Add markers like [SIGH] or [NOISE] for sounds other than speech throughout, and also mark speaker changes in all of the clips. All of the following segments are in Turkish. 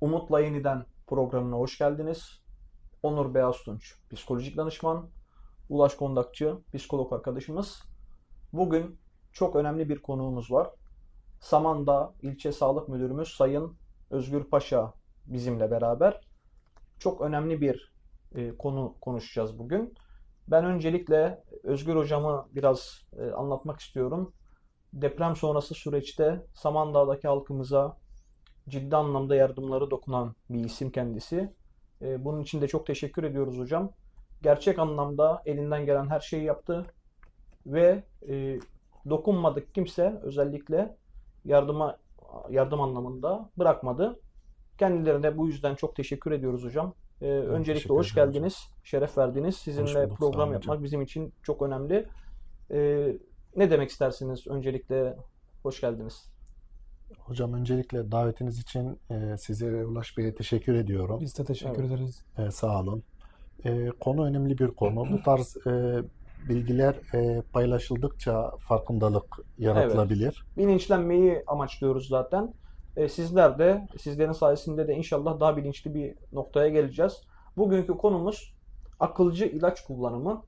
Speaker 1: Umut'la Yeniden programına hoş geldiniz. Onur Beyaztunç, psikolojik danışman, Ulaş Kondakçı, psikolog arkadaşımız. Bugün çok önemli bir konuğumuz var. Samandağ İlçe Sağlık Müdürümüz Sayın Özgür Paşa bizimle beraber. Çok önemli bir e, konu konuşacağız bugün. Ben öncelikle Özgür Hocamı biraz e, anlatmak istiyorum. Deprem sonrası süreçte Samandağ'daki halkımıza ciddi anlamda yardımları dokunan bir isim kendisi. E, bunun için de çok teşekkür ediyoruz hocam. Gerçek anlamda elinden gelen her şeyi yaptı ve e, dokunmadık kimse özellikle yardıma yardım anlamında bırakmadı. Kendilerine bu yüzden çok teşekkür ediyoruz hocam. E, öncelikle hoş geldiniz, şeref verdiniz. Sizinle
Speaker 2: bulduk,
Speaker 1: program
Speaker 2: hocam.
Speaker 1: yapmak bizim için çok önemli. E, ne demek istersiniz? Öncelikle hoş geldiniz.
Speaker 2: Hocam öncelikle davetiniz için e, size ve Ulaş Bey'e teşekkür ediyorum.
Speaker 3: Biz de teşekkür
Speaker 1: Evet.
Speaker 3: ederiz.
Speaker 2: E, sağ olun. E, konu önemli bir konu. Bu tarz e, bilgiler e, paylaşıldıkça farkındalık yaratılabilir.
Speaker 1: bilinçlenmeyi amaçlıyoruz zaten. E, sizler de, sizlerin sayesinde de inşallah daha bilinçli bir noktaya geleceğiz. Bugünkü konumuz akılcı ilaç kullanımı.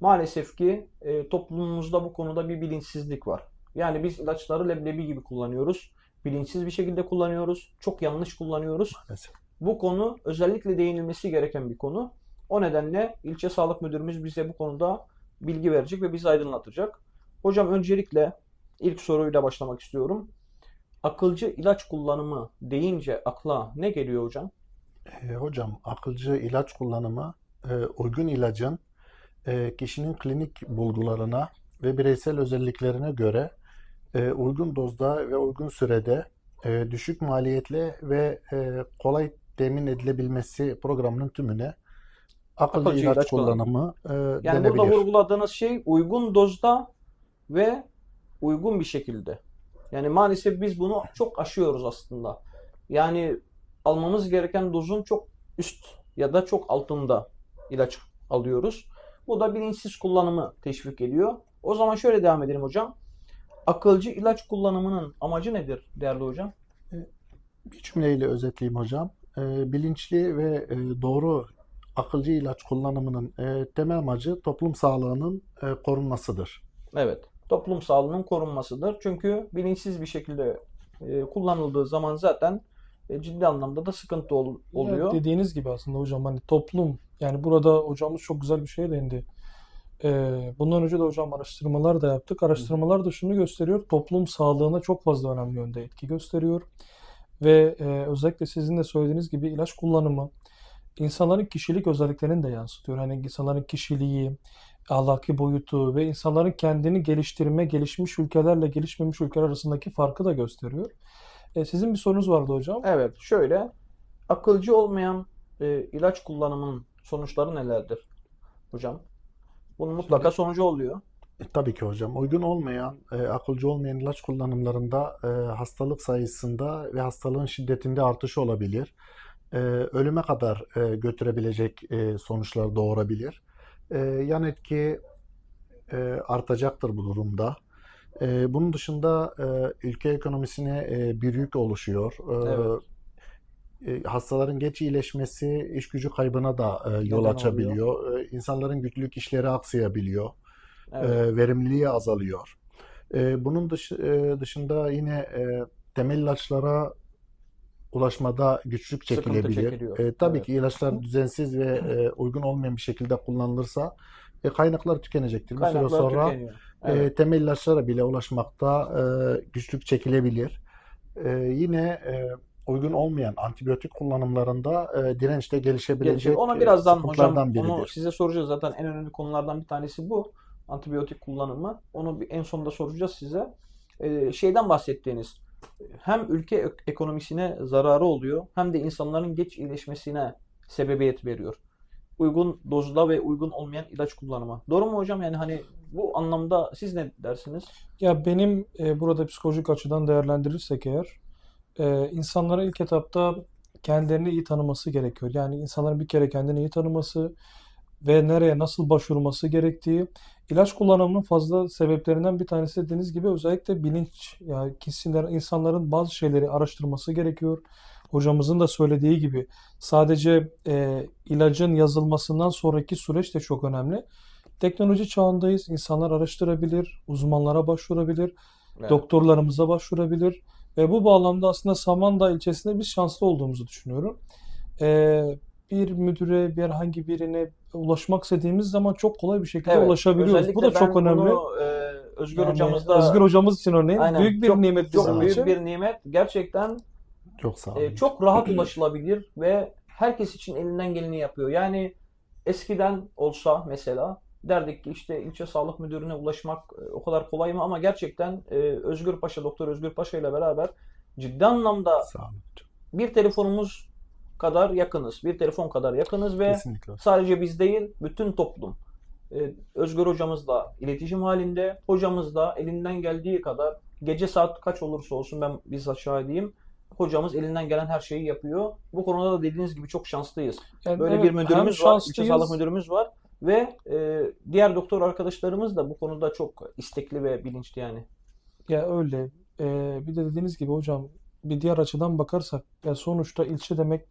Speaker 1: Maalesef ki e, toplumumuzda bu konuda bir bilinçsizlik var. Yani biz ilaçları leblebi gibi kullanıyoruz. Bilinçsiz bir şekilde kullanıyoruz. Çok yanlış kullanıyoruz.
Speaker 2: Maalesef.
Speaker 1: Bu konu özellikle değinilmesi gereken bir konu. O nedenle ilçe sağlık müdürümüz bize bu konuda bilgi verecek ve bizi aydınlatacak. Hocam öncelikle ilk soruyla başlamak istiyorum. Akılcı ilaç kullanımı deyince akla ne geliyor hocam?
Speaker 2: E, hocam akılcı ilaç kullanımı e, uygun ilacın e, kişinin klinik bulgularına ve bireysel özelliklerine göre uygun dozda ve uygun sürede e, düşük maliyetle ve e, kolay temin edilebilmesi programının tümüne akılcı
Speaker 1: Akılcı
Speaker 2: ilaç
Speaker 1: ilaç
Speaker 2: kullanımı e,
Speaker 1: Yani burada
Speaker 2: denebilir.
Speaker 1: vurguladığınız şey uygun dozda ve uygun bir şekilde. Yani maalesef biz bunu çok aşıyoruz aslında. Yani almamız gereken dozun çok üst ya da çok altında ilaç alıyoruz. Bu da bilinçsiz kullanımı teşvik ediyor. O zaman şöyle devam edelim hocam. Akılcı ilaç kullanımının amacı nedir değerli hocam?
Speaker 2: Bir cümleyle özetleyeyim hocam. E, bilinçli ve e, doğru akılcı ilaç kullanımının e, temel amacı toplum sağlığının e, korunmasıdır.
Speaker 1: Evet, toplum sağlığının korunmasıdır. Çünkü bilinçsiz bir şekilde e, kullanıldığı zaman zaten e, ciddi anlamda da sıkıntı ol- oluyor.
Speaker 3: dediğiniz gibi aslında hocam hani toplum yani burada hocamız çok güzel bir şeye değindi. Ee, bundan önce de hocam araştırmalar da yaptık. Araştırmalar da şunu gösteriyor. Toplum sağlığına çok fazla önemli yönde etki gösteriyor. Ve e, özellikle sizin de söylediğiniz gibi ilaç kullanımı insanların kişilik özelliklerini de yansıtıyor. Hani insanların kişiliği, ahlaki boyutu ve insanların kendini geliştirme, gelişmiş ülkelerle gelişmemiş ülkeler arasındaki farkı da gösteriyor. E, sizin bir sorunuz vardı hocam.
Speaker 1: Evet, şöyle akılcı olmayan e, ilaç kullanımının sonuçları nelerdir hocam? Bunun mutlaka sonucu oluyor.
Speaker 2: E, tabii ki hocam. Uygun olmayan, e, akılcı olmayan ilaç kullanımlarında e, hastalık sayısında ve hastalığın şiddetinde artış olabilir. E, ölüme kadar e, götürebilecek e, sonuçlar doğurabilir. E, yan etki e, artacaktır bu durumda. E, bunun dışında e, ülke ekonomisine e, bir yük oluşuyor. E,
Speaker 1: Evet.
Speaker 2: E, hastaların geç iyileşmesi iş gücü kaybına da e, yol
Speaker 1: Neden
Speaker 2: açabiliyor. E, insanların günlük işleri aksayabiliyor.
Speaker 1: Evet.
Speaker 2: E, verimliliği azalıyor. E, bunun dışı- e, dışında yine e, temel ilaçlara ulaşmada güçlük çekilebilir. E, tabii
Speaker 1: Evet.
Speaker 2: ki ilaçlar düzensiz ve e, uygun olmayan bir şekilde kullanılırsa e, kaynaklar tükenecektir. Bir süre
Speaker 1: Kaynaklar
Speaker 2: sonra
Speaker 1: tükeniyor.
Speaker 2: e,
Speaker 1: Evet.
Speaker 2: temel ilaçlara bile ulaşmakta e, güçlük çekilebilir. E, yine e, uygun olmayan antibiyotik kullanımlarında e, direnç de gelişebilecek.
Speaker 1: Onu
Speaker 2: e,
Speaker 1: birazdan hocam
Speaker 2: sıkıntılardan
Speaker 1: onu
Speaker 2: biridir.
Speaker 1: size soracağız zaten en önemli konulardan bir tanesi bu. Antibiyotik kullanımı. Onu bir en sonunda soracağız size. Ee, şeyden bahsettiğiniz hem ülke ek- ekonomisine zararı oluyor hem de insanların geç iyileşmesine sebebiyet veriyor. Uygun dozda ve uygun olmayan ilaç kullanımı. Doğru mu hocam? Yani hani bu anlamda siz ne dersiniz?
Speaker 3: Ya benim e, burada psikolojik açıdan değerlendirirsek eğer e, insanların ilk etapta kendilerini iyi tanıması gerekiyor. Yani insanların bir kere kendini iyi tanıması ve nereye nasıl başvurması gerektiği. İlaç kullanımının fazla sebeplerinden bir tanesi dediğiniz gibi özellikle bilinç. Yani kişiler, insanların bazı şeyleri araştırması gerekiyor. hocamızın da söylediği gibi sadece e, ilacın yazılmasından sonraki süreç de çok önemli. Teknoloji çağındayız. İnsanlar araştırabilir, uzmanlara başvurabilir,
Speaker 1: Evet.
Speaker 3: doktorlarımıza başvurabilir. Ve bu bağlamda aslında Samandağ ilçesinde biz şanslı olduğumuzu düşünüyorum. E, bir müdüre, bir herhangi birine ulaşmak istediğimiz zaman çok kolay bir şekilde
Speaker 1: Evet.
Speaker 3: ulaşabiliyoruz. Bu da çok önemli.
Speaker 1: bunu e, Özgür
Speaker 3: Yani
Speaker 1: hocamız da
Speaker 3: Özgür hocamız için örneğin
Speaker 1: Aynen.
Speaker 3: büyük bir
Speaker 1: Çok-
Speaker 3: nimet
Speaker 1: çok
Speaker 3: bizim
Speaker 1: büyük
Speaker 3: için.
Speaker 1: bir nimet. Gerçekten
Speaker 2: Çok sağ olun.
Speaker 1: e, çok rahat ulaşılabilir ve herkes için elinden geleni yapıyor. Yani eskiden olsa mesela derdik ki işte ilçe sağlık müdürüne ulaşmak e, o kadar kolay mı? Ama gerçekten e, Özgür Paşa, Doktor Özgür Paşa ile beraber ciddi anlamda bir telefonumuz kadar yakınız. Bir telefon kadar yakınız ve
Speaker 2: Kesinlikle.
Speaker 1: Sadece biz değil, bütün toplum. Ee, Özgür hocamızla iletişim halinde, hocamız da elinden geldiği kadar gece saat kaç olursa olsun ben bizzat şahidiyim. Hocamız elinden gelen her şeyi yapıyor. Bu konuda da dediğiniz gibi çok şanslıyız.
Speaker 3: Yani
Speaker 1: Böyle
Speaker 3: evet,
Speaker 1: bir müdürümüz var, ilçe
Speaker 3: şanslıyız,
Speaker 1: sağlık müdürümüz var ve e, diğer doktor arkadaşlarımız da bu konuda çok istekli ve bilinçli yani.
Speaker 3: Ya öyle. Ee, bir de dediğiniz gibi hocam bir diğer açıdan bakarsak ya sonuçta ilçe demek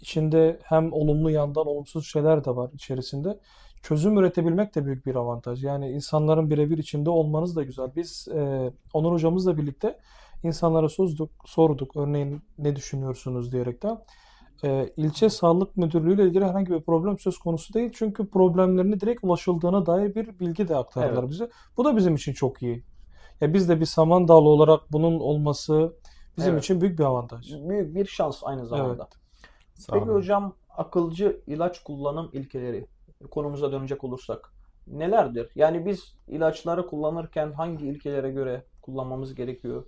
Speaker 3: içinde hem olumlu yandan olumsuz şeyler de var içerisinde. Çözüm üretebilmek de büyük bir avantaj. Yani insanların birebir içinde olmanız da güzel. Biz e, Onur hocamızla birlikte insanlara sorduk, sorduk örneğin ne düşünüyorsunuz diyerekten. E, ilçe sağlık müdürlüğü ile ilgili herhangi bir problem söz konusu değil. Çünkü problemlerine direkt ulaşıldığına dair bir bilgi de aktardılar
Speaker 1: Evet.
Speaker 3: bize. Bu da bizim için çok iyi. Ya biz de bir Samandağlı olarak bunun olması bizim
Speaker 1: Evet.
Speaker 3: için büyük bir avantaj.
Speaker 1: Büyük bir şans aynı zamanda.
Speaker 2: Sağ
Speaker 1: Peki hocam akılcı ilaç kullanım ilkeleri konumuza dönecek olursak nelerdir? Yani biz ilaçları kullanırken hangi ilkelere göre kullanmamız gerekiyor?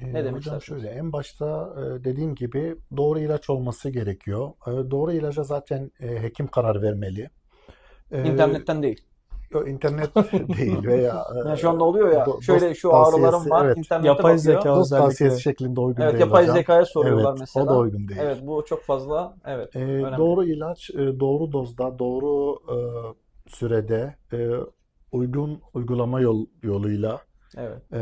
Speaker 2: Ee,
Speaker 1: Ne demek
Speaker 2: hocam şöyle en başta e, dediğim gibi doğru ilaç olması gerekiyor. E, Doğru ilaca zaten e, hekim karar vermeli. E,
Speaker 1: İnternetten değil.
Speaker 2: internet [LAUGHS] değil veya e,
Speaker 1: Yani şu anda oluyor ya
Speaker 2: do-
Speaker 1: şöyle
Speaker 2: dost
Speaker 1: şu ağrılarım var
Speaker 2: evet.
Speaker 1: internete
Speaker 3: Yapay
Speaker 1: bakıyor.
Speaker 3: zeka
Speaker 2: dost tavsiyesi şeklinde uygun
Speaker 1: Evet
Speaker 2: değil
Speaker 1: yapay
Speaker 2: hocam.
Speaker 1: zekaya soruyorlar
Speaker 2: Evet,
Speaker 1: mesela.
Speaker 2: o da uygun değil.
Speaker 1: Evet bu çok fazla evet
Speaker 2: E,
Speaker 1: önemli.
Speaker 2: doğru ilaç, e, doğru dozda, doğru e, sürede, e, uygun uygulama yol, yoluyla,
Speaker 1: Evet.
Speaker 2: e,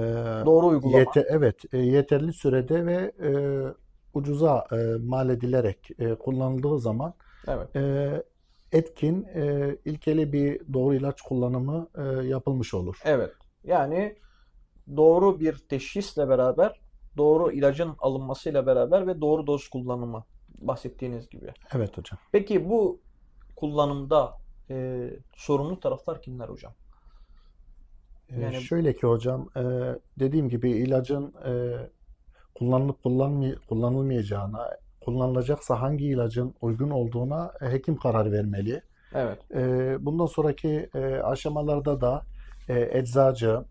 Speaker 1: Doğru uygulama.
Speaker 2: Yete- evet, e, yeterli sürede ve e, ucuza e, mal edilerek e, kullanıldığı zaman
Speaker 1: Evet.
Speaker 2: e, etkin, e, ilkeli bir doğru ilaç kullanımı e, yapılmış olur.
Speaker 1: Evet. Yani doğru bir teşhisle beraber doğru ilacın alınmasıyla beraber ve doğru doz kullanımı bahsettiğiniz gibi.
Speaker 2: Evet hocam.
Speaker 1: Peki bu kullanımda e, sorumlu taraflar kimler hocam?
Speaker 2: E,
Speaker 1: Yani-
Speaker 2: şöyle ki hocam, e, dediğim gibi ilacın e, kullanılıp kullanmay kullanılmayacağına, kullanılacaksa hangi ilacın uygun olduğuna e, hekim karar vermeli.
Speaker 1: Evet.
Speaker 2: Bundan sonraki aşamalarda da eczacı,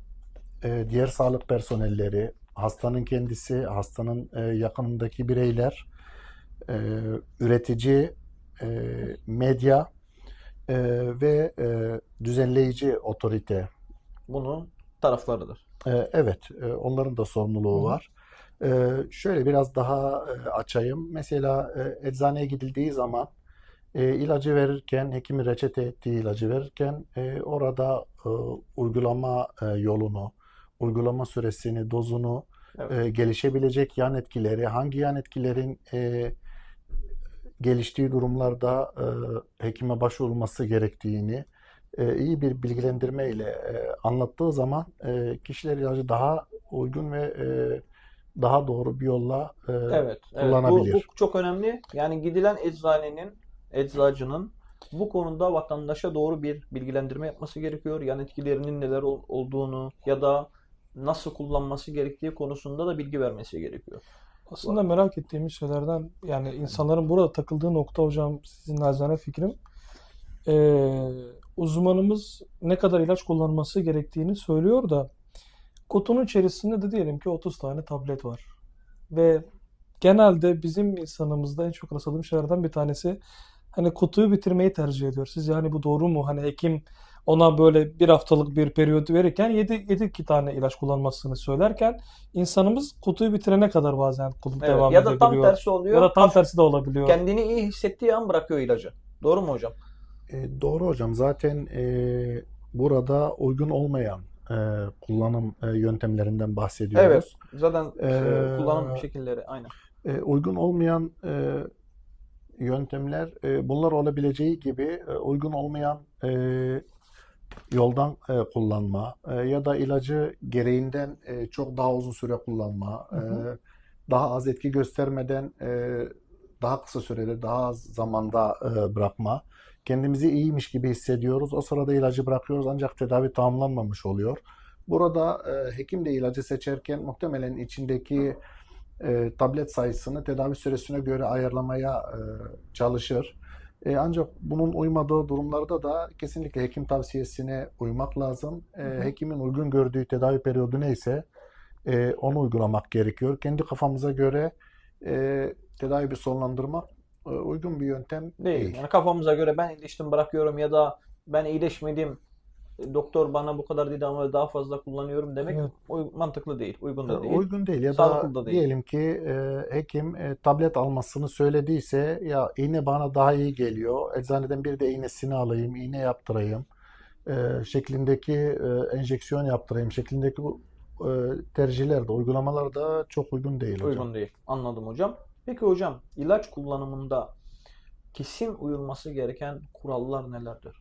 Speaker 2: diğer sağlık personelleri, hastanın kendisi, hastanın yakınındaki bireyler, üretici, medya ve düzenleyici otorite.
Speaker 1: Bunun taraflarıdır.
Speaker 2: E, evet, e, onların da sorumluluğu
Speaker 3: Hı
Speaker 2: var. E, şöyle biraz daha e, açayım. Mesela e, eczaneye gidildiği zaman ilacı verirken, hekimin reçete ettiği ilacı verirken orada uygulama yolunu, uygulama süresini, dozunu,
Speaker 1: Evet.
Speaker 2: gelişebilecek yan etkileri, hangi yan etkilerin geliştiği durumlarda hekime başvurulması gerektiğini iyi bir bilgilendirme ile e, anlattığı zaman e, kişiler ilacı daha uygun ve e, daha doğru bir yolla e,
Speaker 1: Evet, evet. Bu,
Speaker 2: kullanabilir.
Speaker 1: bu çok önemli. Yani gidilen eczanenin, eczacının bu konuda vatandaşa doğru bir bilgilendirme yapması gerekiyor. Yan etkilerinin neler ol- olduğunu ya da nasıl kullanması gerektiği konusunda da bilgi vermesi gerekiyor.
Speaker 3: Aslında merak ettiğimiz şeylerden yani insanların burada takıldığı nokta hocam sizin naçizane fikrim Ee, uzmanımız ne kadar ilaç kullanması gerektiğini söylüyor da kutunun içerisinde de diyelim ki 30 tane tablet var ve genelde bizim insanımızda en çok rastladığım şeylerden bir tanesi hani kutuyu bitirmeyi tercih ediyor. Siz yani bu doğru mu? Hani hekim ona böyle bir haftalık bir periyot verirken 7 7 tane ilaç kullanmasını söylerken insanımız kutuyu bitirene kadar bazen kul-
Speaker 1: Evet.
Speaker 3: devam
Speaker 1: Ya da tam
Speaker 3: edebiliyor.
Speaker 1: tersi oluyor.
Speaker 3: Ya da tam tersi de olabiliyor.
Speaker 1: Kendini iyi hissettiği an bırakıyor ilacı. Doğru mu hocam?
Speaker 2: E, doğru hocam. Zaten e, burada uygun olmayan e, kullanım e, yöntemlerinden bahsediyoruz.
Speaker 1: Evet. Zaten e,
Speaker 2: Ee,
Speaker 1: kullanım şekilleri aynen.
Speaker 2: E, uygun olmayan e, yöntemler e, bunlar olabileceği gibi e, uygun olmayan e, yoldan e, kullanma e, ya da ilacı gereğinden e, çok daha uzun süre kullanma,
Speaker 3: Hı hı.
Speaker 2: e, daha az etki göstermeden e, daha kısa sürede daha az zamanda e, bırakma. Kendimizi iyiymiş gibi hissediyoruz. O sırada ilacı bırakıyoruz ancak tedavi tamamlanmamış oluyor. Burada e, hekim de ilacı seçerken muhtemelen içindeki e, tablet sayısını tedavi süresine göre ayarlamaya e, çalışır. E, ancak bunun uymadığı durumlarda da kesinlikle hekim tavsiyesine uymak lazım. E, hekimin uygun gördüğü tedavi periyodu neyse e, onu uygulamak gerekiyor. Kendi kafamıza göre e, tedavi bir sonlandırmak uygun bir yöntem
Speaker 1: Değil.
Speaker 2: değil.
Speaker 1: Yani kafamıza göre ben iyileştim bırakıyorum ya da ben iyileşmedim e, doktor bana bu kadar dedi ama daha fazla kullanıyorum demek
Speaker 3: Evet.
Speaker 1: uy- mantıklı değil, uygun
Speaker 2: E,
Speaker 1: da değil.
Speaker 2: Uygun değil ya da
Speaker 1: Sağlıklı da değil.
Speaker 2: diyelim ki e, hekim e, tablet almasını söylediyse ya iğne bana daha iyi geliyor. Eczaneden bir de iğnesini alayım, iğne yaptırayım e, şeklindeki e, enjeksiyon yaptırayım şeklindeki bu e, tercihler de uygulamalar da çok uygun değil hocam.
Speaker 1: Uygun değil. Anladım hocam. Peki hocam ilaç kullanımında kesin uyulması gereken kurallar nelerdir?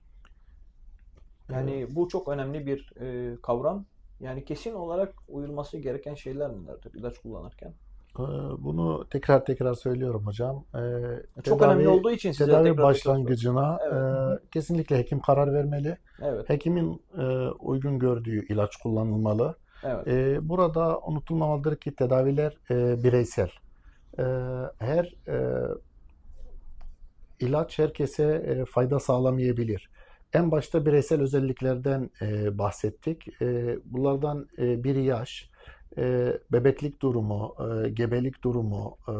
Speaker 1: Yani bu çok önemli bir e, kavram. Yani kesin olarak uyulması gereken şeyler nelerdir ilaç kullanırken?
Speaker 2: E, bunu tekrar tekrar söylüyorum hocam. E,
Speaker 1: Çok
Speaker 2: tedavi-
Speaker 1: önemli olduğu için size
Speaker 2: tedavi
Speaker 1: tekrar tekrar
Speaker 2: başlangıcına
Speaker 1: Evet.
Speaker 2: e, kesinlikle hekim karar vermeli.
Speaker 1: Evet,
Speaker 2: Hekimin e, uygun gördüğü ilaç kullanılmalı.
Speaker 1: evet,
Speaker 2: E, burada unutulmamalıdır ki tedaviler bireysel. E, her e, ilaç herkese e, fayda sağlamayabilir. En başta bireysel özelliklerden e, bahsettik. E, bunlardan e, biri yaş, e, bebeklik durumu, e, gebelik durumu, e,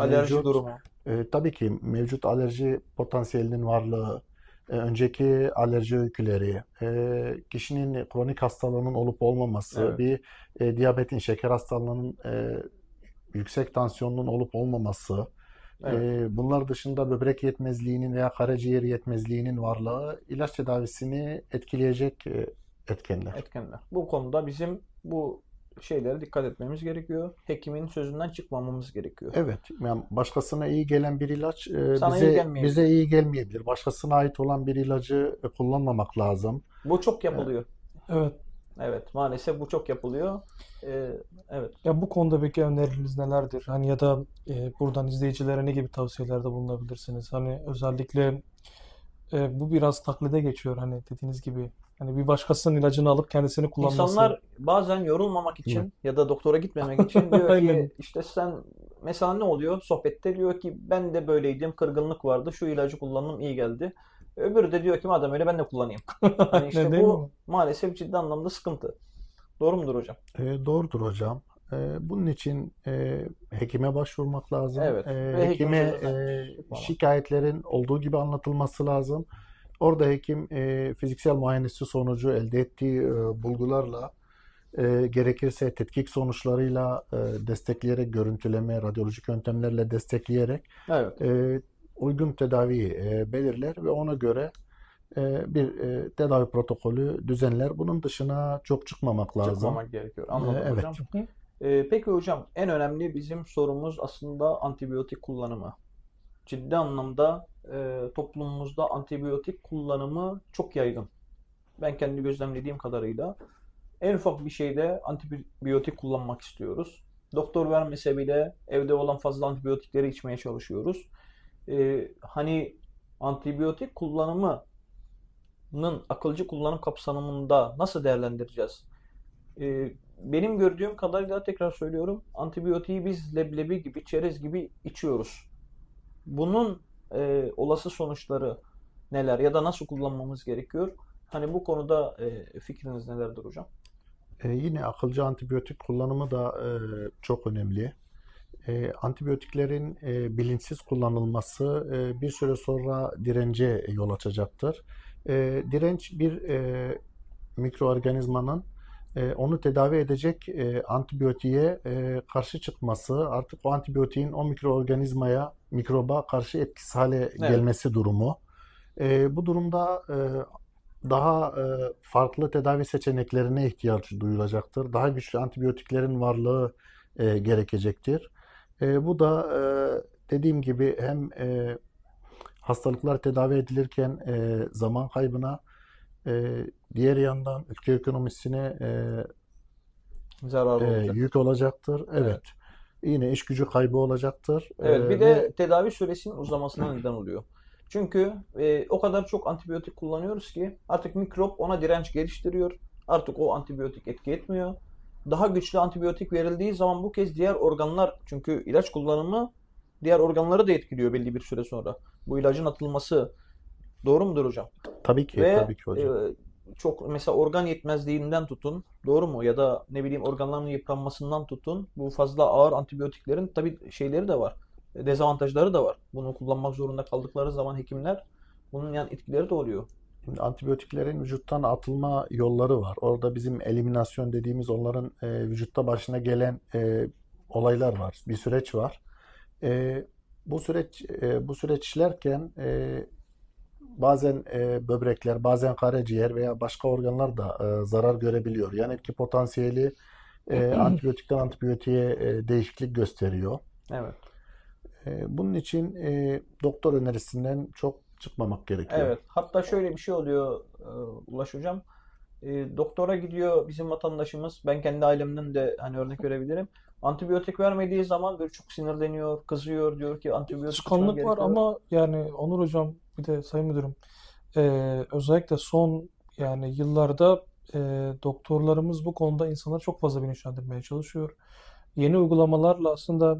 Speaker 1: alerji
Speaker 2: mevcut-
Speaker 1: durumu.
Speaker 2: e, tabii ki mevcut alerji potansiyelinin varlığı, e, önceki alerji öyküleri, e, kişinin kronik hastalığının olup olmaması,
Speaker 1: Evet.
Speaker 2: bir e, diyabetin, şeker hastalığının, e, yüksek tansiyonun olup olmaması,
Speaker 1: Evet.
Speaker 2: e, bunlar dışında böbrek yetmezliğinin veya karaciğer yetmezliğinin varlığı ilaç tedavisini etkileyecek e, etkenler.
Speaker 1: etkenler. Bu konuda bizim bu şeylere dikkat etmemiz gerekiyor. Hekimin sözünden çıkmamamız gerekiyor.
Speaker 2: Evet, yani başkasına iyi gelen bir ilaç e,
Speaker 1: Sana iyi
Speaker 2: bize
Speaker 1: gelmeyebilir.
Speaker 2: bize iyi gelmeyebilir. Başkasına ait olan bir ilacı e, kullanmamak lazım.
Speaker 1: Bu çok yapılıyor.
Speaker 3: Evet.
Speaker 1: Evet, maalesef bu çok yapılıyor. Ee, evet.
Speaker 3: Ya bu konuda peki önerileriniz nelerdir? Hani ya da e, buradan izleyicilere ne gibi tavsiyelerde bulunabilirsiniz? Hani özellikle e, bu biraz taklide geçiyor hani dediğiniz gibi. Hani bir başkasının ilacını alıp kendisini kullanması.
Speaker 1: İnsanlar bazen yorulmamak için ya da doktora gitmemek için [LAUGHS] diyor ki işte sen mesela ne oluyor? Sohbette diyor ki ben de böyleydim, kırgınlık vardı, şu ilacı kullandım iyi geldi. Öbürü de diyor ki madem öyle ben de kullanayım. [LAUGHS] Hani işte
Speaker 3: Değil
Speaker 1: bu
Speaker 3: mi?
Speaker 1: maalesef ciddi anlamda sıkıntı. Doğru mudur hocam?
Speaker 2: E, doğrudur hocam. E, bunun için e, hekime başvurmak lazım.
Speaker 1: Evet.
Speaker 2: E, hekime e, şikayetlerin olduğu gibi anlatılması lazım. Orada hekim e, fiziksel muayenesi sonucu elde ettiği e, bulgularla e, gerekirse tetkik sonuçlarıyla e, destekleyerek, görüntüleme, radyolojik yöntemlerle destekleyerek
Speaker 1: Evet.
Speaker 2: e, uygun tedaviyi e, belirler ve ona göre e, bir e, tedavi protokolü düzenler. Bunun dışına çok çıkmamak lazım.
Speaker 1: Çıkmamak gerekiyor. Anladım
Speaker 2: Ee, evet.
Speaker 1: hocam. Ee, peki hocam en önemli bizim sorumuz aslında antibiyotik kullanımı. Ciddi anlamda e, toplumumuzda antibiyotik kullanımı çok yaygın. Ben kendi gözlemlediğim kadarıyla en ufak bir şeyde antibiyotik kullanmak istiyoruz. Doktor vermese bile evde olan fazla antibiyotikleri içmeye çalışıyoruz. Ee, hani antibiyotik kullanımının akılcı kullanım kapsamında nasıl değerlendireceğiz? Ee, benim gördüğüm kadarıyla tekrar söylüyorum antibiyotiği biz leblebi gibi, çerez gibi içiyoruz. Bunun e, olası sonuçları neler ya da nasıl kullanmamız gerekiyor? Hani bu konuda e, fikriniz nelerdir hocam?
Speaker 2: E, yine akılcı antibiyotik kullanımı da e, çok önemli. E, antibiyotiklerin e, bilinçsiz kullanılması e, bir süre sonra dirence yol açacaktır. E, direnç bir e, mikroorganizmanın e, onu tedavi edecek e, antibiyotiğe e, karşı çıkması, artık o antibiyotiğin o mikroorganizmaya, mikroba karşı etkisiz hale gelmesi durumu. E, bu durumda e, daha e, farklı tedavi seçeneklerine ihtiyaç duyulacaktır. Daha güçlü antibiyotiklerin varlığı e, gerekecektir. E, bu da e, dediğim gibi hem e, hastalıklar tedavi edilirken e, zaman kaybına, e, diğer yandan ülke ekonomisine e,
Speaker 1: Zararlı
Speaker 2: e,
Speaker 1: olacak.
Speaker 2: yük olacaktır. Evet.
Speaker 1: Evet.
Speaker 2: Yine iş gücü kaybı olacaktır.
Speaker 1: Evet,
Speaker 2: E,
Speaker 1: bir
Speaker 2: ve
Speaker 1: de tedavi süresinin uzamasına neden oluyor. Çünkü e, o kadar çok antibiyotik kullanıyoruz ki artık mikrop ona direnç geliştiriyor. Artık o antibiyotik etki etmiyor. Daha güçlü antibiyotik verildiği zaman bu kez diğer organlar çünkü ilaç kullanımı diğer organları da etkiliyor belli bir süre sonra. Bu ilacın atılması doğru mudur hocam?
Speaker 2: tabii ki,
Speaker 1: Ve
Speaker 2: tabii ki hocam.
Speaker 1: e, çok mesela organ yetmezliğinden tutun, doğru mu? Ya da ne bileyim organların yıpranmasından tutun. Bu fazla ağır antibiyotiklerin tabii şeyleri de var. e, Dezavantajları da var. Bunu kullanmak zorunda kaldıkları zaman hekimler bunun yan etkileri de oluyor.
Speaker 2: Şimdi antibiyotiklerin vücuttan atılma yolları var. Orada bizim eliminasyon dediğimiz onların e, vücutta başına gelen e, olaylar var. Bir süreç var. E, bu süreç e, bu süreç işlerken e, bazen e, böbrekler, bazen karaciğer veya başka organlar da e, zarar görebiliyor. Yani etki potansiyeli e, [CLEARS THROAT] antibiyotikten antibiyotiğe e, değişiklik gösteriyor.
Speaker 1: Evet.
Speaker 2: E, bunun için e, doktor önerisinden çok çıkmamak gerekiyor.
Speaker 1: Evet. Hatta şöyle bir şey oluyor e, Ulaş hocam. E, doktora gidiyor bizim vatandaşımız. Ben kendi ailemden de hani örnek verebilirim. Antibiyotik vermediği zaman böyle çok sinirleniyor, kızıyor, diyor ki antibiyotik içmem
Speaker 3: Alışkanlık var ama yani Onur Hocam bir de Sayın Müdürüm eee, özellikle son yani yıllarda eee, doktorlarımız bu konuda insanları çok fazla bilinçlendirmeye çalışıyor. Yeni uygulamalarla aslında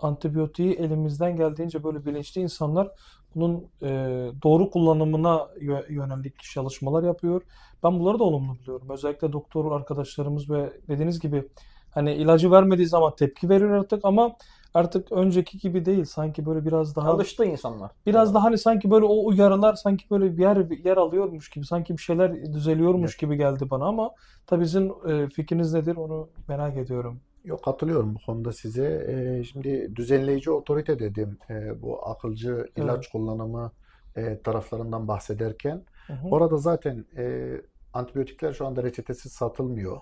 Speaker 3: antibiyotiği elimizden geldiğince böyle bilinçli insanlar bunun eee, doğru kullanımına yö- yönelik çalışmalar yapıyor. Ben bunları da olumlu buluyorum. Özellikle doktor arkadaşlarımız ve dediğiniz gibi hani ilacı vermediği zaman tepki veriyor artık ama artık önceki gibi değil. Sanki böyle biraz daha
Speaker 1: Alıştı insanlar.
Speaker 3: biraz daha hani sanki böyle o uyarılar sanki böyle bir yer yer alıyormuş gibi sanki bir şeyler düzeliyormuş gibi geldi bana ama tabii sizin e, fikriniz nedir onu merak ediyorum.
Speaker 2: Yok katılıyorum bu konuda size. Ee, şimdi düzenleyici otorite dedim ee, bu akılcı ilaç kullanımı e, taraflarından bahsederken.
Speaker 3: Hı hı.
Speaker 2: Orada zaten e, antibiyotikler şu anda reçetesiz satılmıyor.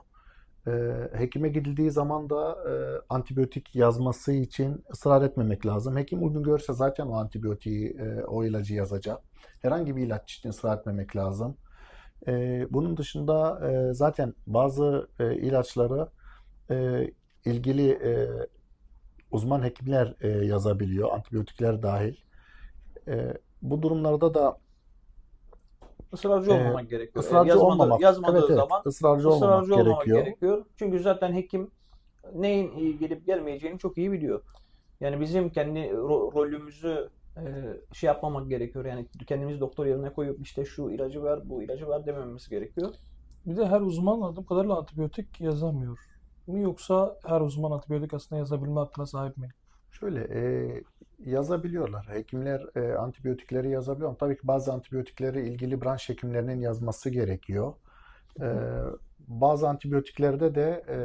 Speaker 2: E, hekime gidildiği zaman da e, antibiyotik yazması için ısrar etmemek lazım. Hekim uygun görse zaten o antibiyotiği, e, o ilacı yazacak. Herhangi bir ilaç için ısrar etmemek lazım. E, bunun dışında e, zaten bazı e, ilaçları e, ilgili e, uzman hekimler e, yazabiliyor, antibiyotikler dahil. E, bu durumlarda da
Speaker 1: Israrcı
Speaker 2: Ee,
Speaker 1: olmamak gerekiyor.
Speaker 2: ısrarcı
Speaker 1: yazmadığı,
Speaker 2: olmamak,
Speaker 1: yazmadığı
Speaker 2: evet evet,
Speaker 1: zaman
Speaker 2: ısrarcı olmamak
Speaker 1: ısrarcı olmamak
Speaker 2: gerekiyor.
Speaker 1: gerekiyor. Çünkü zaten hekim neyin iyi gelip gelmeyeceğini çok iyi biliyor. Yani bizim kendi ro- rolümüzü e, şey yapmamak gerekiyor. Yani kendimiz doktor yerine koyup işte şu ilacı ver, bu ilacı ver demememiz gerekiyor.
Speaker 3: Bir de her uzman anladığım kadarıyla antibiyotik yazamıyor mu yoksa her uzman antibiyotik aslında yazabilme hakkına sahip mi?
Speaker 2: Şöyle e, yazabiliyorlar. Hekimler e, antibiyotikleri yazabiliyor. Tabii ki bazı antibiyotikleri ilgili branş hekimlerinin yazması gerekiyor. E, bazı antibiyotiklerde de e,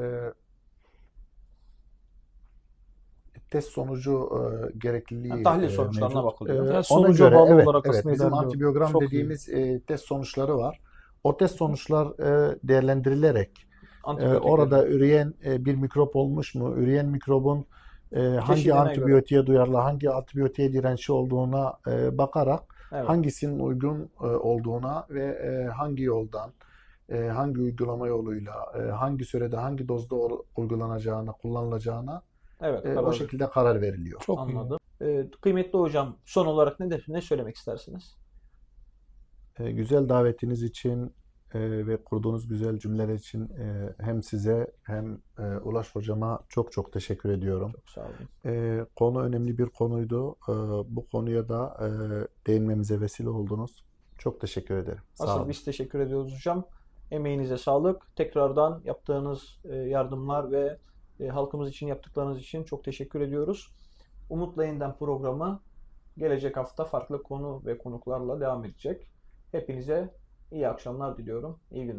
Speaker 2: test sonucu e, gerekliliği
Speaker 1: Ha, tahlil
Speaker 2: e,
Speaker 1: sonuçlarına
Speaker 2: mevcut.
Speaker 1: bakılıyor.
Speaker 2: E,
Speaker 3: Yani sonuca
Speaker 2: göre
Speaker 3: bağlı
Speaker 2: evet
Speaker 3: olarak
Speaker 2: evet bizim antibiyogram
Speaker 3: Çok iyi.
Speaker 2: dediğimiz e, test sonuçları var. O test sonuçlar e, değerlendirilerek e,
Speaker 1: Antibiyotikleri.
Speaker 2: orada üreyen e, bir mikrop olmuş mu? Üreyen mikrobun e, hangi
Speaker 1: Çeşidine göre.
Speaker 2: antibiyotiğe duyarlı, hangi antibiyotiğe dirençli olduğuna e, bakarak
Speaker 1: Evet.
Speaker 2: hangisinin uygun e, olduğuna ve e, hangi yoldan, e, hangi uygulama yoluyla, e, hangi sürede, hangi dozda ol- uygulanacağına, kullanılacağına
Speaker 1: Evet,
Speaker 2: e, o şekilde karar veriliyor.
Speaker 3: Çok iyi.
Speaker 1: Anladım. Ee, kıymetli hocam, son olarak ne de, ne söylemek istersiniz?
Speaker 2: E, güzel davetiniz için e, ve kurduğunuz güzel cümleler için e, hem size hem e, Ulaş hocama çok çok teşekkür ediyorum.
Speaker 1: Çok sağ olun.
Speaker 2: Ee, konu önemli bir konuydu. Ee, bu konuya da e, değinmemize vesile oldunuz. Çok teşekkür ederim. Sağ
Speaker 1: Asıl
Speaker 2: olun.
Speaker 1: biz teşekkür ediyoruz hocam. Emeğinize sağlık. Tekrardan yaptığınız e, yardımlar ve e, halkımız için yaptıklarınız için çok teşekkür ediyoruz. Umutla Yeniden programı gelecek hafta farklı konu ve konuklarla devam edecek. Hepinize iyi akşamlar diliyorum. İyi günler.